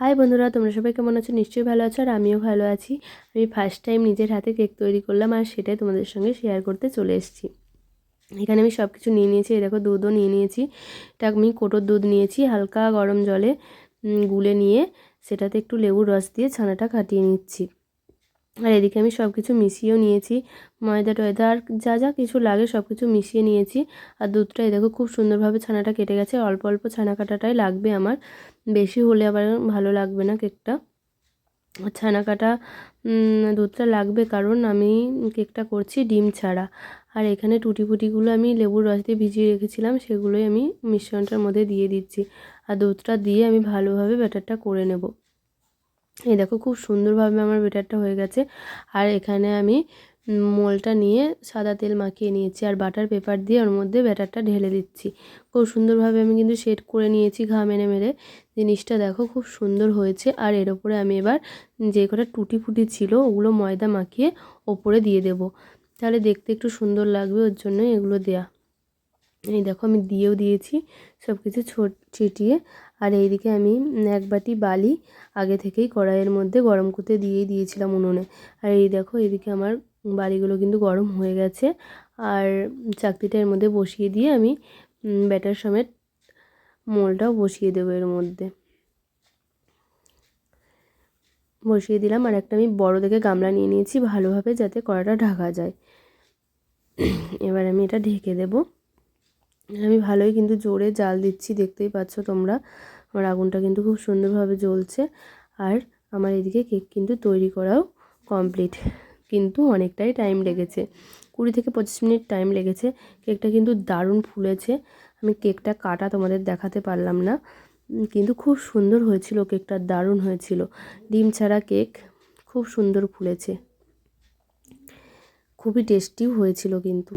High বন্ধুরা, তোমরা সবাই কেমন আছো? নিশ্চয়ই ভালো আছো আর আমিও ভালো আছি। আমি ফার্স্ট টাইম নিজের হাতে কেক তৈরি করলাম আর সেটাই তোমাদের সঙ্গে শেয়ার করতে চলে এসেছি। এখানে আমি সব কিছু নিয়ে নিয়েছি। দেখো, দুধও নিয়ে নিয়েছি। এটা আমি কোটোর দুধ নিয়েছি, হালকা গরম জলে গুলে নিয়ে সেটাতে একটু লেবুর রস দিয়ে ছানাটা কাটিয়ে নিচ্ছি। আর এদিকে আমি সব কিছু মিশিয়েও নিয়েছি। ময়দা টয়দা আর যা যা কিছু লাগে সব কিছু মিশিয়ে নিয়েছি। আর দুধটা, এই দেখো, খুব সুন্দরভাবে ছানাটা কেটে গেছে। অল্প অল্প ছানা কাটাটাই লাগবে আমার। বেশি হলে আবার ভালো লাগবে না কেকটা। ছানা কাটা দুধটা লাগবে কারণ আমি কেকটা করছি ডিম ছাড়া। আর এখানে টুটি ফুটিগুলো আমি লেবুর রস দিয়ে ভিজিয়ে রেখেছিলাম, সেগুলোই আমি মিশ্রণটার মধ্যে দিয়ে দিচ্ছি। আর দুধটা দিয়ে আমি ভালোভাবে ব্যাটারটা করে নেব। এই দেখো খুব সুন্দরভাবে আমার বেটারটা হয়ে গেছে। আর এখানে আমি মোলটা নিয়ে সাদা তেল মাখিয়ে নিয়েছি আর বাটার পেপার দিয়ে ওর মধ্যে ব্যাটারটা ঢেলে দিচ্ছি। খুব সুন্দরভাবে আমি কিন্তু সেট করে নিয়েছি ঘা মেরে মেরে। জিনিসটা দেখো খুব সুন্দর হয়েছে। আর এর ওপরে আমি এবার যে কটা টুটি ফুটি ছিল ওগুলো ময়দা মাখিয়ে ওপরে দিয়ে দেব। তাহলে দেখতে একটু সুন্দর লাগবে ওর জন্য এগুলো দেয়া। এই দেখো আমি দিয়েও দিয়েছি সব কিছু ছোট ছিটিয়ে। আর এইদিকে আমি এক বাটি বালি আগে থেকেই কড়াইয়ের মধ্যে গরম করতে দিয়েই দিয়েছিলাম উনুনে। আর এই দেখো এদিকে আমার বালিগুলো কিন্তু গরম হয়ে গেছে। আর চাকরিটা এর মধ্যে বসিয়ে দিয়ে আমি ব্যাটার সমেত মোলটাও বসিয়ে দেবো এর মধ্যে। বসিয়ে দিলাম আর একটা আমি বড় দেখে গামলা নিয়ে নিয়েছি ভালোভাবে যাতে কড়াটা ঢাকা যায়। এবার আমি এটা ঢেকে দেবো। আমি ভালোই কিন্তু জোরে জাল দিচ্ছি, দেখতেই পাচ্ছ তোমরা। আমার আগুনটা কিন্তু খুব সুন্দরভাবে জ্বলছে আর আমার এদিকে কেক কিন্তু তৈরি করাও কমপ্লিট। কিন্তু অনেকটাই টাইম লেগেছে, কুড়ি থেকে পঁচিশ মিনিট টাইম লেগেছে। কেকটা কিন্তু দারুণ ফুলেছে। আমি কেকটা কাটা তোমাদের দেখাতে পারলাম না। কিন্তু খুব সুন্দর হয়েছিল কেকটা, দারুণ হয়েছিল। ডিম ছাড়া কেক খুব সুন্দর ফুলেছে। খুবই টেস্টিও হয়েছিল কিন্তু।